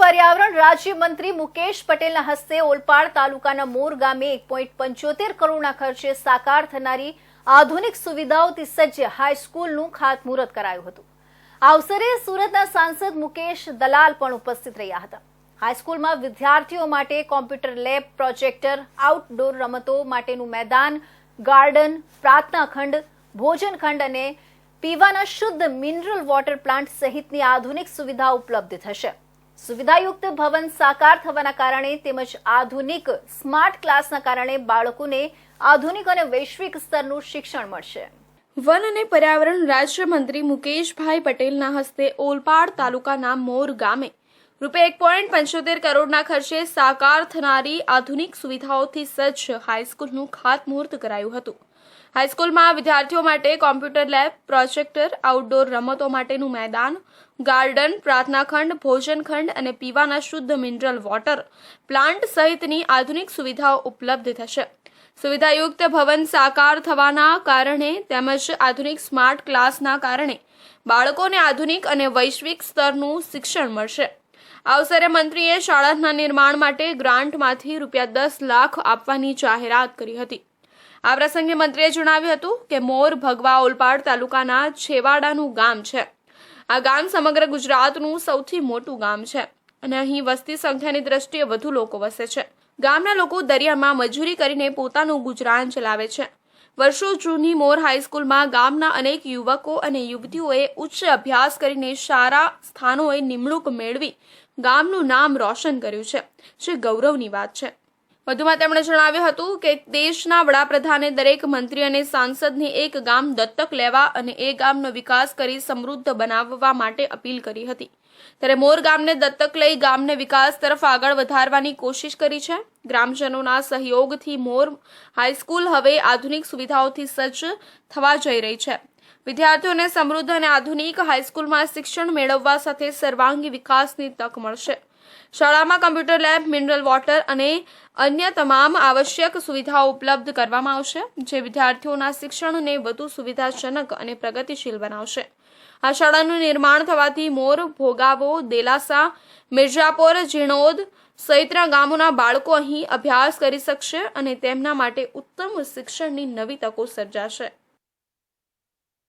પર્યાવરણ રાજ્યમંત્રી મુકેશ પટેલના હસ્તે ઓલપાડ તાલુકાના મોર ગામે એક પોઈન્ટ પંચોતેર કરોડના ખર્ચે સાકાર થનારી આધુનિક સુવિધાઓથી સજ્જ હાઈસ્કૂલનું ખાતમુહૂર્ત કરાયું હતું. આ અવસરે સુરતના સાંસદ મુકેશ દલાલ પણ ઉપસ્થિત રહ્યા હતા. હાઈસ્કૂલમાં વિદ્યાર્થીઓ માટે કોમ્પ્યુટર લેબ પ્રોજેક્ટર, આઉટડોર રમતો માટેનું મેદાન, ગાર્ડન, પ્રાર્થના ખંડ, ભોજન ખંડ અને પીવાના શુદ્ધ મિનરલ વોટર પ્લાન્ટ સહિતની આધુનિક સુવિધા ઉપલબ્ધ થશે. સુવિધાયુક્ત ભવન સાકાર થવાના કારણે તેમજ આધુનિક સ્માર્ટ ક્લાસના કારણે બાળકોને આધુનિક અને વૈશ્વિક સ્તરનું શિક્ષણ મળશે. વન અને પર્યાવરણ રાજ્યમંત્રી મુકેશભાઈ પટેલના હસ્તે ઓલપાડ તાલુકાના મોર ગામે રૂપિયા એક પોઈન્ટ પંચોતેર કરોડના ખર્ચે સાકાર થનારી આધુનિક સુવિધાઓથી સજ્જ હાઈસ્કૂલનું ખાતમુહૂર્ત કરાયું હતું. હાઈસ્કૂલમાં વિદ્યાર્થીઓ માટે કોમ્પ્યુટર લેબ, પ્રોજેક્ટર આઉટડોર રમતો માટેનું મેદાન ગાર્ડન પ્રાર્થના ખંડ, ભોજન ખંડ અને પીવાના શુદ્ધ મિનરલ વોટર પ્લાન્ટ સહિતની આધુનિક સુવિધાઓ ઉપલબ્ધ થશે. સુવિધાયુક્ત ભવન સાકાર થવાના કારણે તેમજ આધુનિક સ્માર્ટ ક્લાસના કારણે બાળકોને આધુનિક અને વૈશ્વિક સ્તરનું શિક્ષણ મળશે. આ અવસરે મંત્રીએ શાળાના નિર્માણ માટે ગ્રાન્ટમાંથી રૂપિયા દસ લાખ આપવાની જાહેરાત કરી હતી. આ પ્રસંગે મંત્રીએ જણાવ્યું હતું કે મોર ભગવા ઓલપાડ તાલુકાના છેવાડાનું ગામ છે. આ ગામ સમગ્ર ગુજરાતનું સૌથી મોટું ગામ છે અને અહીં વસ્તી સંખ્યાની દ્રષ્ટિએ વધુ લોકો વસે છે. ગામના લોકો દરિયામાં મજૂરી કરીને પોતાનું ગુજરાન ચલાવે છે. વર્ષો જૂની મોર હાઈસ્કૂલમાં ગામના અનેક યુવકો અને યુવતીઓએ ઉચ્ચ અભ્યાસ કરીને સારા સ્થાનોએ નિમણૂક મેળવી ગામનું નામ રોશન કર્યું છે, જે ગૌરવની વાત છે. વધુમાં તેમણે જણાવ્યું હતું કે દેશના વડાપ્રધાને દરેક મંત્રી અને સાંસદને એક ગામ દત્તક લેવા અને એ ગામનો વિકાસ કરી સમૃદ્ધ બનાવવા માટે અપીલ કરી હતી. ત્યારે મોર ગામને દત્તક લઈ ગામને વિકાસ તરફ આગળ વધારવાની કોશિશ કરી છે. ગ્રામજનોના સહયોગથી મોર હાઈસ્કૂલ હવે આધુનિક સુવિધાઓથી સજ્જ થવા જઈ રહી છે. વિદ્યાર્થીઓને સમૃદ્ધ અને આધુનિક હાઈસ્કૂલમાં શિક્ષણ મેળવવા સાથે સર્વાંગી વિકાસની તક મળશે. શાળામાં કમ્પ્યુટર લેબ, મિનરલ વોટર અને અન્ય તમામ આવશ્યક સુવિધાઓ ઉપલબ્ધ કરવામાં આવશે, જે વિદ્યાર્થીઓના શિક્ષણને વધુ સુવિધાજનક અને પ્રગતિશીલ બનાવશે. આ શાળાનું નિર્માણ થવાથી મોર, ભોગાવો, દેલાસા મિર્જાપોર ઝીણોદ સહિતના ગામોના બાળકો અહીં અભ્યાસ કરી શકશે અને તેમના માટે ઉત્તમ શિક્ષણની નવી તકો સર્જાશે.